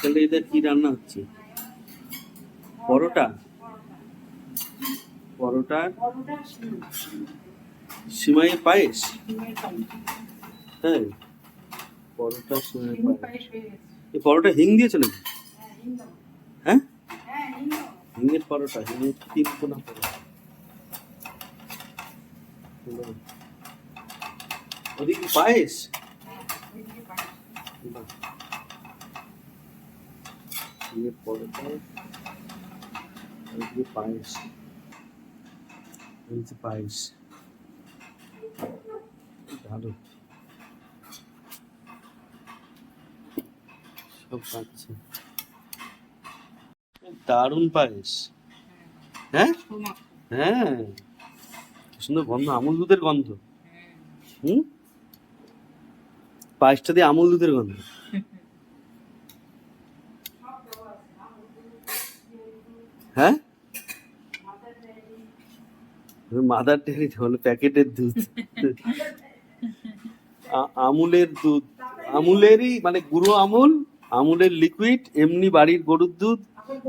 তাহলে এদের কি রান্না হচ্ছে? পরোটা? পরোটা পরোটা সিম সিমাইয়ের পায়েস? হ্যাঁ পরোটা সিমাইয়ের পায়েস। হয়ে এই পরোটা হিং দিয়েছে নাকি? হ্যাঁ হ্যাঁ? হ্যাঁ হিঙের পরোটা হিঙের তিন কোনা পরোটা। ওদিকে পায়েস? হ্যাঁ ওইদিকে পায়েস বাহ। হিঙের পায়েস যে পায়েস ভালো সব পাচ্ছে। দারুণ পায়েস। হ্যাঁ? হ্যাঁ। সুন্দর গন্ধ, আমুল দুধের গন্ধ। হুম? পায়েসটা দিয়ে আমুল দুধের গন্ধ। হ্যাঁ? মাদার ডেয়ারি হলো প্যাকেটের দুধ। আমুলের দুধ। আমুলেরই মানে গুঁড়ো আমুল, আমুলের লিকুইড এমনি বাড়ির গরুর দুধ,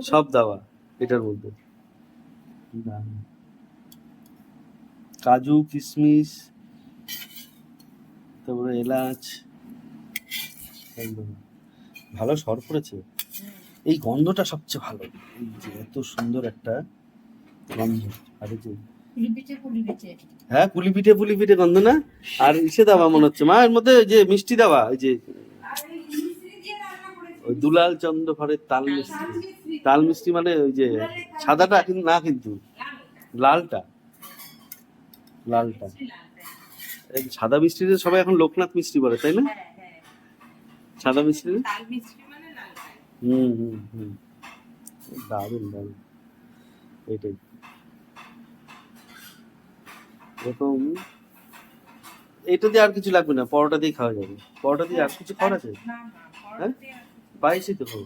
সব দেওয়া, এটার মধ্যে। কাজু কিশমিশ তারপরে এলাচ ভালো সর পড়েছে। এই গন্ধটা সবচেয়ে ভালো যে এত সুন্দর একটা গন্ধ। আর যে হ্যাঁ পুলি পিঠে পুলি পিঠে গন্ধ না? আর ইসে দেওয়া মনে হচ্ছে। মা এর মধ্যে ওই যে মিষ্টি দেওয়া ওই যে ওই দুলাল চন্দ্র ঘরের তাল মিষ্টি। তাল মিষ্টি মানে ওই যে সাদাটা কিন্তু না কিন্তু লালটা। লালটা। সাদা মিষ্টিতে সবাই এখন লোকনাথ মিষ্টি বলে তাই না? হ্যাঁ হ্যাঁ। সাদা মিষ্টি তাল মিষ্টি মানে লাল খায় হুম হুম হুম। দারুণ দারুণ। এটাই। এরকম এটা দিয়ে আর কিছু লাগবে না পরোটা দিয়ে খাওয়া যাবে। পরোটা দিয়ে আর কিছু আছে? হ্যাঁ? দিয়ে আর কিছু- পায়েসই তো খাব।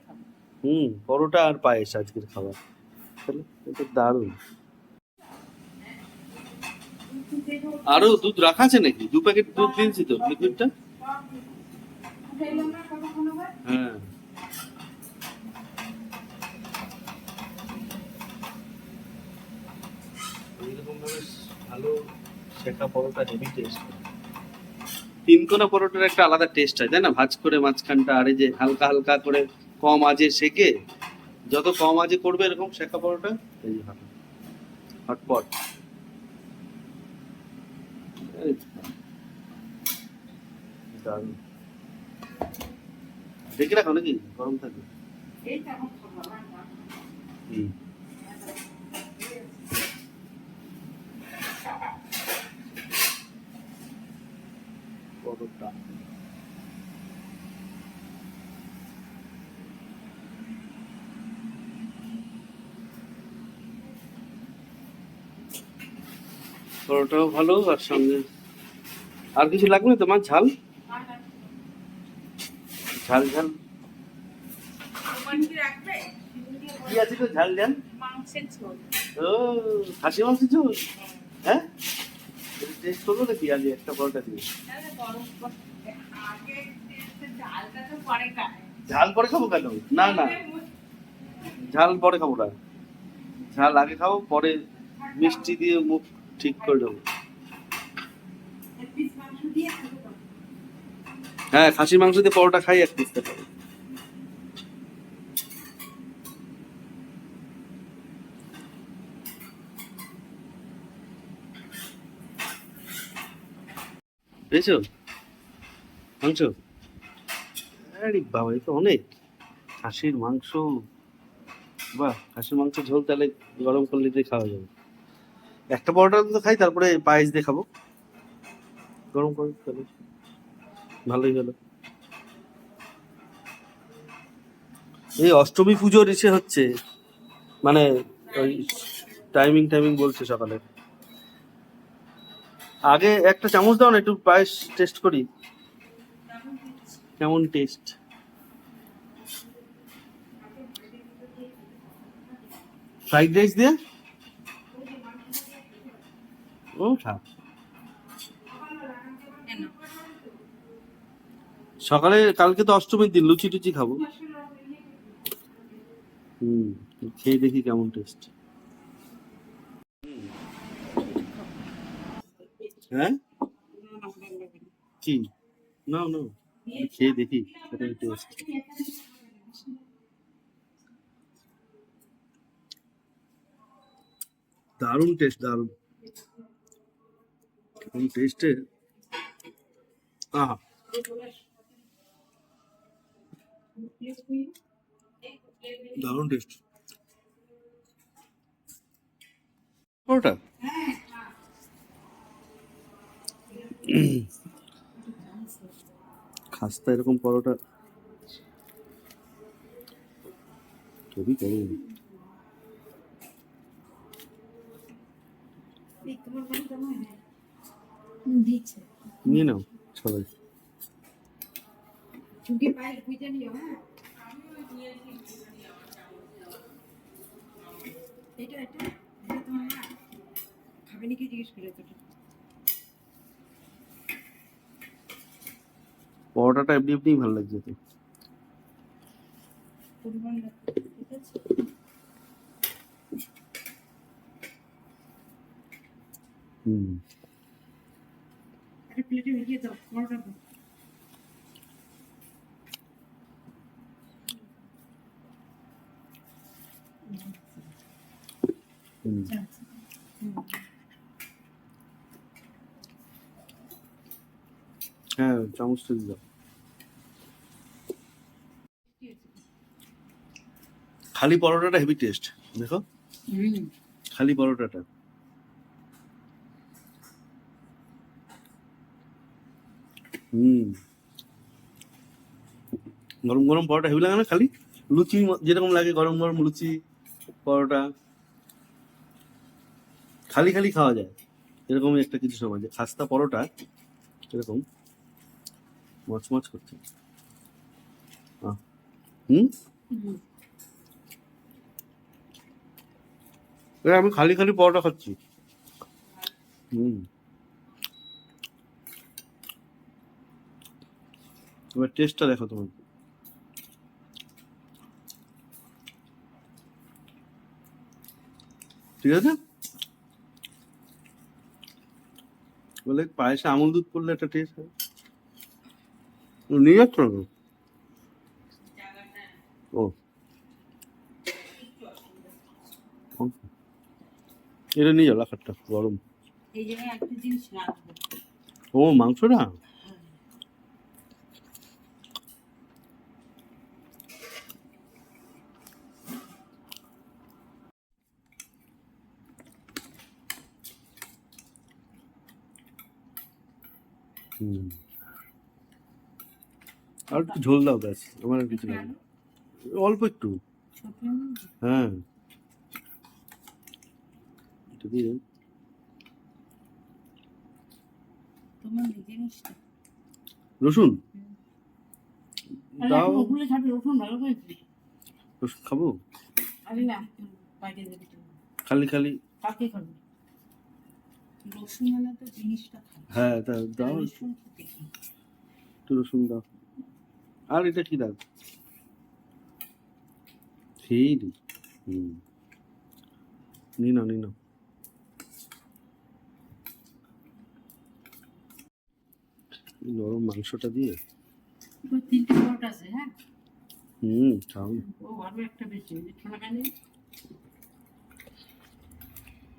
খাব। হুম পরোটা আর পায়েস আজকের খাবার। তাহলে এটা দারুণ। আরও দুধ রাখা আছে নাকি? দু প্যাকেট দুধ দিয়েছি তো লিকুইডটা হ্যাঁ। ভালো শেখা পরোটা হেভি টেস্ট তিনকোনা পরোটার একটা আলাদা টেস্ট হয় তাই না ভাজ করে মাঝখানটা আর এই যে হালকা হালকা করে কম আজে সেকে যত কম আজে করবে এরকম শেখা পরোটা এই ভালো হটপট। দেখে রাখো নাকি? গরম থাকবে। হুম। পরোটা পরোটাও ভালো আর সঙ্গে আর কিছু লাগবে না তোমার? ঝাল? ঝাল ঝাল। কি আছে তো ঝাল ঝাল মাংসের ঝোল। ও খাসি মাংস ঝোল? টেস্ট করব নাকি আগে একটা পরোটা দিয়ে। ঝাল পরে খাব কেন? না না। ঝাল পরে খাব না। ঝাল আগে খাব পরে মিষ্টি দিয়ে মুখ ঠিক করে দেবো। হ্যাঁ খাসির মাংস দিয়ে পরোটা খাই এক পিস খাব। পেয়েছ? মাংস? আরে বাবা, এ তো অনেক। খাসির মাংস, বাহ, খাসির মাংস ঝোল তাহলে গরম করলে দিয়ে খাওয়া যাবে। একটা পরোটা তো খাই, তারপরে পায়েস দিয়ে খাব। গরম করে তাহলে। ভালোই হলো। এই অষ্টমী পুজোর ইসে হচ্ছে মানে ওই টাইমিং টাইমিং বলছে সকালে। আগে একটা চামচ দাও না, একটু পায়েস টেস্ট করি। কেমন টেস্ট ফ্রাইড রাইস দিয়ে? ও সকালে, কালকে তো অষ্টমীর দিন, লুচি টুচি খাব। হুম, খেয়ে দেখি কেমন টেস্ট হ্যাঁ? কি? না না খেয়ে দেখি টেস্ট দারুণ টেস্ট দারুণ। এই টেস্টে আহা। দারুণ টেস্ট ওটা খাস্তা এরকম পরোটা? খুবই করুন নিয়ে নাও সবাই। হ্যাঁ। এটা এটা। তোমার খাবে নাকি জিজ্ঞেস করে তো এমনি এমনি ভালো লাগছে তো। হুম। প্লেটে ভিজিয়ে দাও পরোটা দাও। হ্যাঁ চামচটা দাও। খালি পরোটাটা হেভি টেস্ট দেখো। খালি পরোটাটা। হুম। গরম গরম পরোটা হেভি লাগে না খালি? লুচি যেরকম লাগে গরম গরম লুচি পরোটা। খালি খালি খাওয়া যায়। এরকমই একটা কিছু সময় যে খাস্তা পরোটা এরকম। মচমচ করছে। হুম হুম এ আমি খালি খালি পরোটা খাচ্ছি। হুম। এবার টেস্টটা দেখো তোমার। ঠিক আছে? বলে পায়েসে আমুল দুধ পড়লে একটা টেস্ট হয়। নিয়ে যাচ্ছ? ও। এটা নিয়ে যাও লাখারটা গরম। ও মাংসটা? হুম। আর একটু ঝোল দাও ব্যাস। আমার আর কিছু লাগবে না। অল্প একটু। হ্যাঁ। এটা দিয়ে রসুন? দাও। রসুন খাব। খালি খালি। হ্যাঁ দাও রসুন একটু রসুন দাও। আর এটা কি দাও? খেয়েই দি হুম নি না নি না এই নরম মাংসটা দিয়ে? তো তিনটে পরোটা আছে হ্যাঁ? হুম খাও। ও আরও একটা বেশি দিচ্ছ না কেন?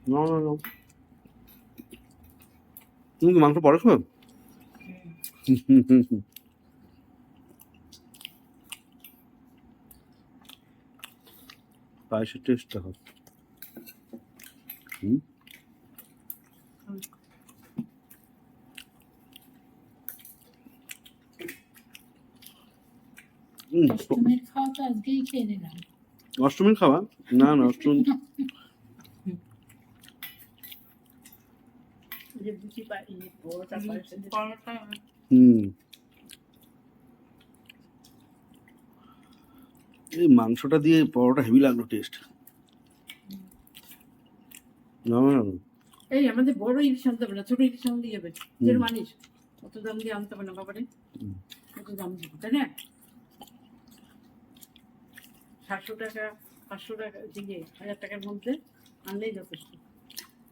না না না। তুমি কি মাংস পরে খাবে? পায়েসের টেস্টটা হবে হুম হুম, অষ্টমীর খাওয়া তো আজকেই খেয়ে নিলাম। অষ্টমীর খাওয়া না না অষ্টমী হুম। এই মাংসটা দিয়ে পরোটা হেভি লাগল টেস্ট এই আমাদের বড় ইলিশ আনতে হবে না ছোট ইলিশ আনতে যাবে মানিস কত দাম দিয়ে আনতে হবে না বাবারে। কত দাম দিব তাই না? সাতশো টাকা পাঁচশো টাকা দিয়ে হাজার টাকার মধ্যে আনলেই যথেষ্ট।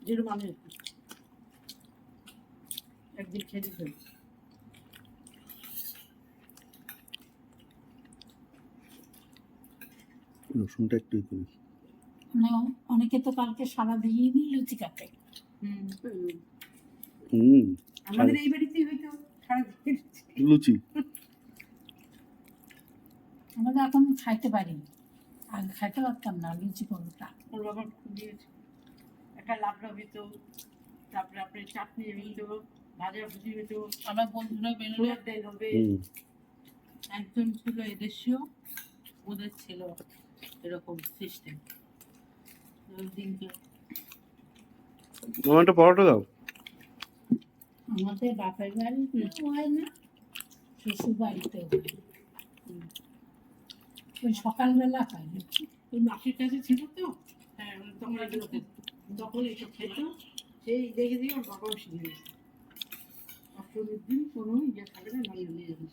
যেরকম আমি একদিন খেয়ে দিতে রসুনটা একটু করি মানে অনেকে তো কালকে সারা দিনই লুচি কাটে। হুম। হুম আমাদের এই বাড়িতেই হয়তো সারাদিন লুচি। আমরা এখন খাইতে পারি আগে খাইতে পারতাম না লুচি পরোটা। ওর বাবা খুব একটা লাবড়া হইতো তারপরে আপনার চাটনি হইতো ভাজা ভুজি হইতো আমার বন্ধুরা বেরোলে ডাল হবে। একজন ছিল এদেশীয় ওদের ছিল এরকম সিস্টেম দিনকে আমার একটা পরোটা দাও। আমাদের বাপের বাড়িতে হয় না শ্বশুর বাড়িতে হয়। ওই সকালবেলা লুচি ওই মাসির কাছে ছিল তো হ্যাঁ তখন এগুলো খেত। তখন এইসব খেত সেই দেখে দিয়ে ওর বাবাও শিখে গেছে। অষ্টমীর দিন কোনো ইয়ে খাবে না নিয়ে যাবে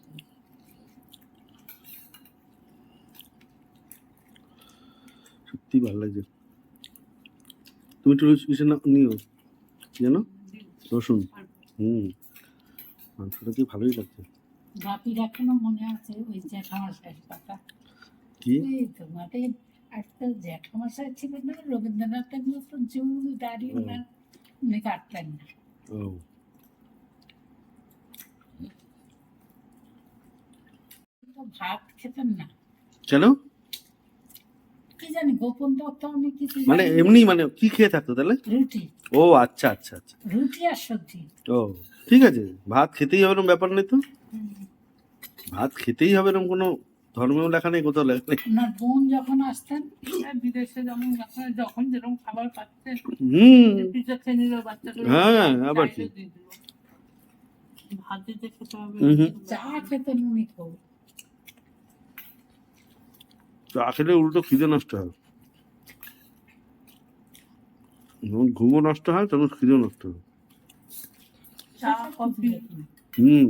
সত্যি ভালো লাগছে। তুমি একটু কিসের নাম নিও জানো? রসুন। হুম। মাংসটা কি ভালোই লাগছে। বাপির এখনও মনে আছে ওই জ্যাঠামশাই কথা। কি? তোমাদের একটা জ্যাঠামশাই ছিল না রবীন্দ্রনাথের মতো চুল দাড়ি হুম। ওনার উনি কাটতেন না। ও। ভাত খেতেন না। কেন? কি জানি গোপন তত্ত্ব আমি কিছু মানে এমনি মানে কি খেয়ে থাকতো তাহলে? রুটি। ও আচ্ছা আচ্ছা আচ্ছা। রুটি আর সবজি। ও ঠিক আছে ভাত খেতেই হবে এরকম ব্যাপার নেই তো? ভাত খেতেই হবে এরকম কোনো ধর্মেও লেখা নেই কোথাও লেখা নেই। ওনার বোন যখন আসতেন বিদেশে যেমন যখন যখন যেরকম খাবার পাচ্ছে হুম। খেয়ে নিল বাচ্চাগুলো হ্যাঁ, আবার কি? ভাত দিতে খেতে হবে। চা খেতেন উনি খুব চা খেলে উল্টো খিদে নষ্ট হয়। যখন ঘুমও নষ্ট হয় তখন খিদে নষ্ট হয়। চা কফি। হুম।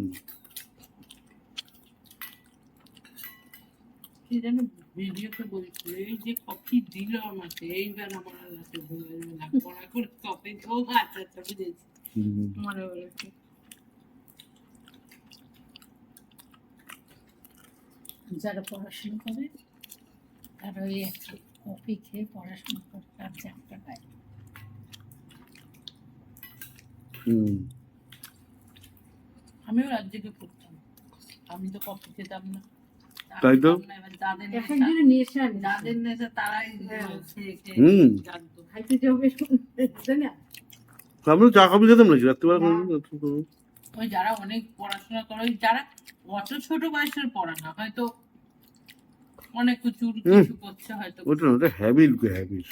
কি যেন ভিডিওতে বলছিল এই যে কফি দিল আমাকে এইবার আমার না পড়া করে কফি ও আচ্ছা আচ্ছা বুঝেছি মনে যারা পড়াশোনা করে তারা ওই একটা কফি খেয়ে পড়াশোনা করে তার জ্যাপটা পায় আমিও রাজ্যকে পড়তাম। আমি তো কফি খেতাম না। তাই তো? খেতাম না, এবার যাদের এখন নেশা যদি নিয়ে এসে আনি যাদের নেশা তারাই। খেয়ে খেয়ে হুম। জানতো। খাইতে যাবে তাই না? আমি তো চা কফি খেতাম নাকি? রাত্রিবেলা কোনো- ওই যারা অনেক পড়াশোনা করে যারা অত ছোট বয়সের পড়া না হয়তো অনেক কিছু কিছু করছে হয়তো। ওটা ওটা হ্যাবিট হ্যাবিট।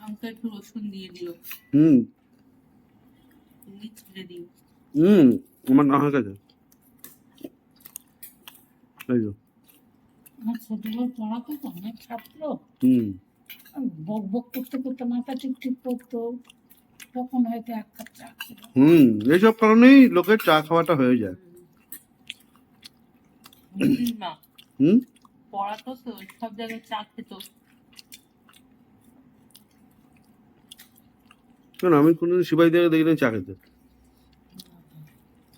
আমাকে একটু রসুন দিয়ে দিও। হুম। তুমি ছেড়ে দিও। হুম। আমার না হয়ে গেছে। এই তো আমার পড়াতো তো অনেক ছাত্র। হুম। বক বক করতে করতে মাথা টিপটিপ করতো। তখন হয়তো এক কাপ চা হুম এইসব কারণেই লোকের চা খাওয়াটা হয়ে যায়। হুম? পড়াতো তো সব জায়গায় চা খেত। কেন আমি কোনোদিন সিপাহি থেকে দেখি না চা খেতে।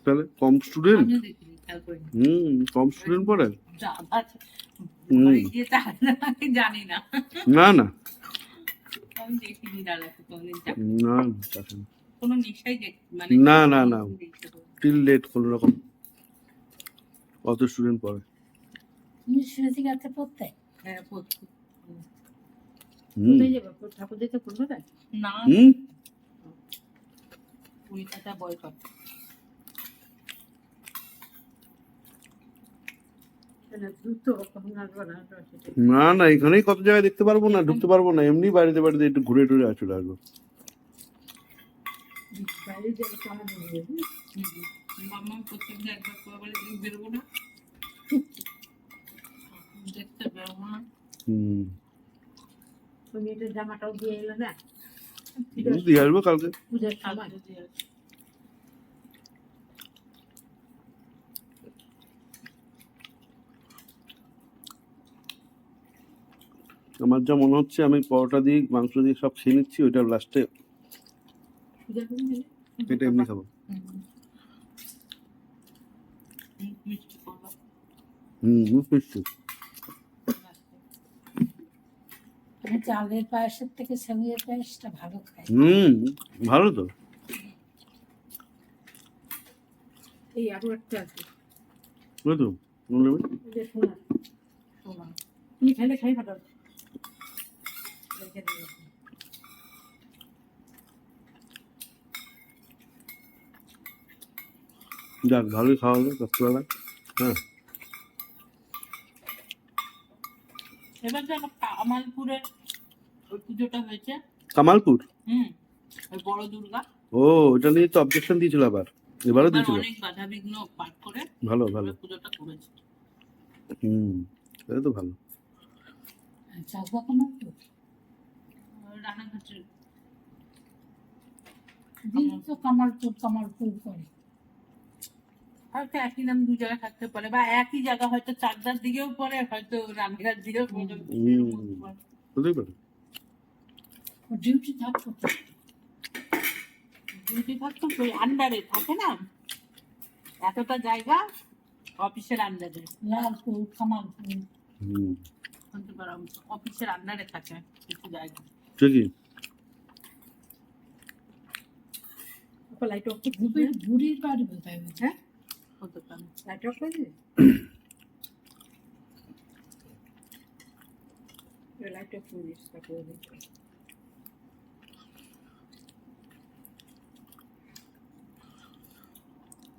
তাহলে কম স্টুডেন্ট হুম কম স্টুডেন্ট পড়ে জানি না। না না। আমি দেখিনি দাদাকে কোনোদিন চা না না, না। কোনো নেশাই মানে না, না, না। টিল লেট কোনো রকম। কত স্টুডেন্ট পড়ে তুমি সুরজি গাছে পড়তে? হ্যাঁ ঠাকুর দিতে না? কলকাতা বয়কট কেন দ্রুত কখন আসবে না না না এখানেই কত জায়গায় দেখতে পারব না ঢুকতে পারব না এমনি বাড়িতে বাড়িতে একটু ঘুরে টুরে চলে আসব। বাইরে যাবে তো আমাদের ইয়ে, হুম। মামা প্রত্যেকদিন একবার করে বলে তুমি বেরোবো না দেখতে বেরোবো না হুম তুমি এটা জামাটাও দিয়ে এলে না দিয়ে আসব কালকে পূজার সময় কালকে দিয়ে আসব। আমার যা মনে হচ্ছে আমি পরোটা দিয়ে মাংস দিয়ে সব খেয়ে নিচ্ছি ওইটা লাস্টে সুজা করে দিলে এটা এমনি খাব। হুম। মিষ্টি। চালের পায়েসের থেকে সেমিয়ের পায়েসটা ভালো খাই হুম ভালো তো। এই আরও একটা আছে। বুঝলো মনে তুমি খাই রেখে যাক ভালোই খাওয়া হলো রাত্রিবেলা। হ্যাঁ। এবার যেন কামালপুরের ওই পুজোটা হয়েছে। কামালপুর? হুম ওই বড় দুর্গা। ও ওটা নিয়ে তো অবজেকশন দিয়েছিল আবার। এবারও এবার দিয়েছিল? অনেক বাধা বিঘ্ন পার করে ভালো ভালো। পুজোটা করেছে। হুম এটা তো ভালো। ওই রানাঘাটের তো কামালপুর কামালপুর করে। হয়তো একই নাম দু জায়গায় থাকতে পারে বা একই জায়গা হয়তো চাকদার দিকেও পড়ে হয়তো দিকেও পড়ে ডিউটি থাকতো ডিউটি থাকতো ওই আন্ডারে থাকে না? এতটা জায়গা অফিসের আন্ডারে লালপুর কামালপুর অফিসের আন্ডারে থাকে কিছু জায়গা। ঠিকই। ওইটা। হ্যাঁ?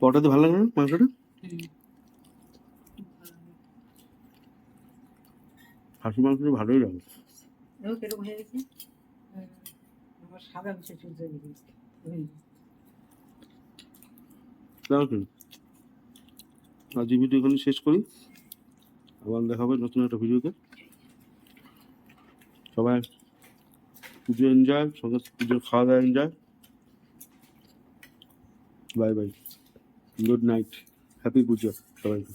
পরোটাতে ভালো লাগে না মাংসটা? খাসি মাংসটা ভালোই লাগে। দেখো কীরকম গেছে। আমার সাদা মিশে চুল তৈরি করেছে হুম তাও কি আজ এই ভিডিও এখানে শেষ করি। আবার দেখা হবে নতুন একটা ভিডিওতে। সবাই পুজো এনজয় সঙ্গে পুজোর খাওয়া দাওয়া enjoy bye bye good night happy Puja সবাইকে।